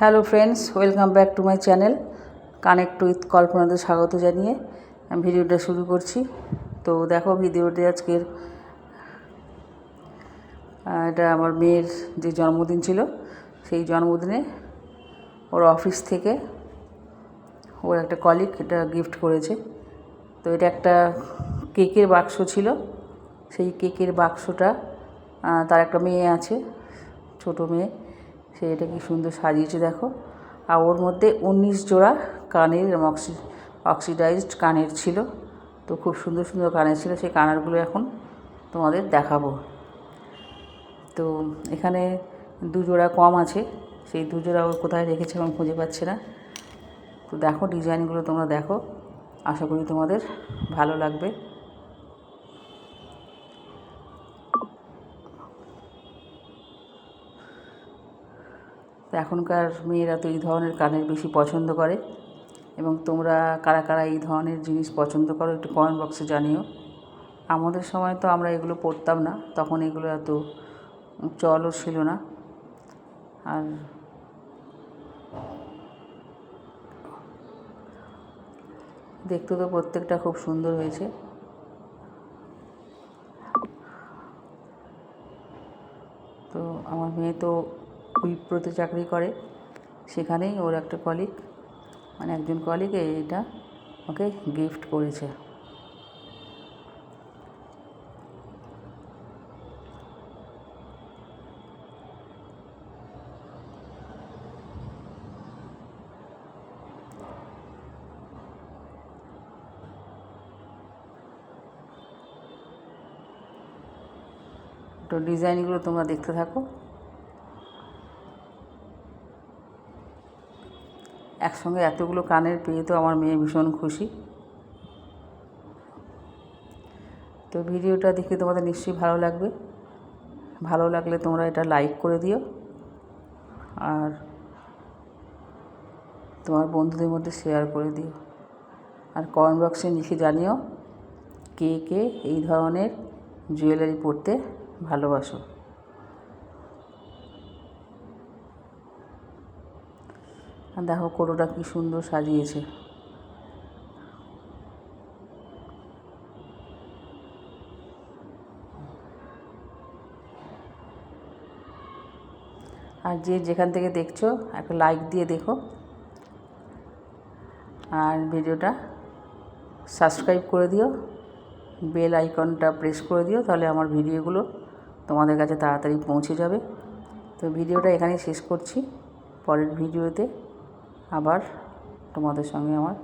Hello friends, welcome back to my channel. Connect with কল্পনাদের স্বাগত জানিয়ে আমি ভিডিওটা শুরু করছি। তো দেখো ভিডিওতে আজকের এটা আমার মেয়ের যে জন্মদিন ছিল, সেই জন্মদিনে ওর অফিস থেকে ওর একটা কলিগ এটা গিফট করেছে। তো এটা একটা কেকের বাক্স ছিল, সেই কেকের বাক্সটা তার একটা মেয়ে আছে, ছোট মেয়ে। সে এটা কি সুন্দর সাজিয়েছে, দেখো। আর ওর মধ্যে উনিশ জোড়া কানের অক্সি, অক্সিডাইজড কানের ছিল। তো খুব সুন্দর সুন্দর কানের ছিল, সেই কানারগুলো এখন তোমাদের দেখাবো। তো এখানে দু জোড়া কম আছে, সেই দু জোড়া কোথায় রেখেছে আমি খুঁজে পাচ্ছি না। তো দেখো ডিজাইনগুলো তোমরা দেখো, আশা করি তোমাদের ভালো লাগবে। তো এখনকার মেয়েরা তো এই ধরনের কানের বেশি পছন্দ করে। এবং তোমরা কারা কারা এই ধরনের জিনিস পছন্দ করো একটু কমেন্ট বক্সে জানিও। আমাদের সময় তো আমরা এগুলো পড়তাম না, তখন এগুলো এত চলও ছিল না। আর দেখতে তো প্রত্যেকটা খুব সুন্দর হয়েছে। তো আমার মেয়ে তো উইপ্রোতে চাকরি করে। সেখানেই ওর একটা কলিগ মানে একজন কলিগ এটা ওকে গিফট করেছে। তো ডিজাইনগুলো তোমরা দেখতে থাকো। একসঙ্গে এতগুলো কানের পেয়ে তো আমার মেয়ে ভীষণ খুশি। তো ভিডিওটা দেখে তোমাদের নিশ্চয়ই ভালো লাগবে। ভালো লাগলে তোমরা এটা লাইক করে দিও। আর তোমার বন্ধুদের মধ্যে শেয়ার করে দিও। আর কমেন্ট বক্সে লিখে জানিও কে কে এই ধরনের জুয়েলারি পরতে ভালোবাসো। দেখো কোটোটা কি সুন্দর সাজিয়েছে। আর যে যেখান থেকে দেখছ, একটা লাইক দিয়ে দেখো। আর ভিডিওটা সাবস্ক্রাইব করে দিও। বেল আইকনটা প্রেস করে দিও, তাহলে আমার ভিডিওগুলো তোমাদের কাছে তাড়াতাড়ি পৌঁছে যাবে। তো ভিডিওটা এখানেই শেষ করছি। পরের ভিডিওতে আবার তোমাদের সঙ্গে আমার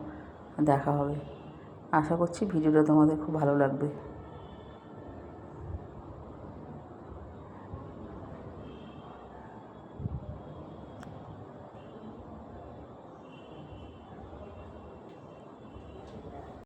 দেখা হবে। আশা করছি ভিডিওটা তোমাদের খুব ভালো লাগবে।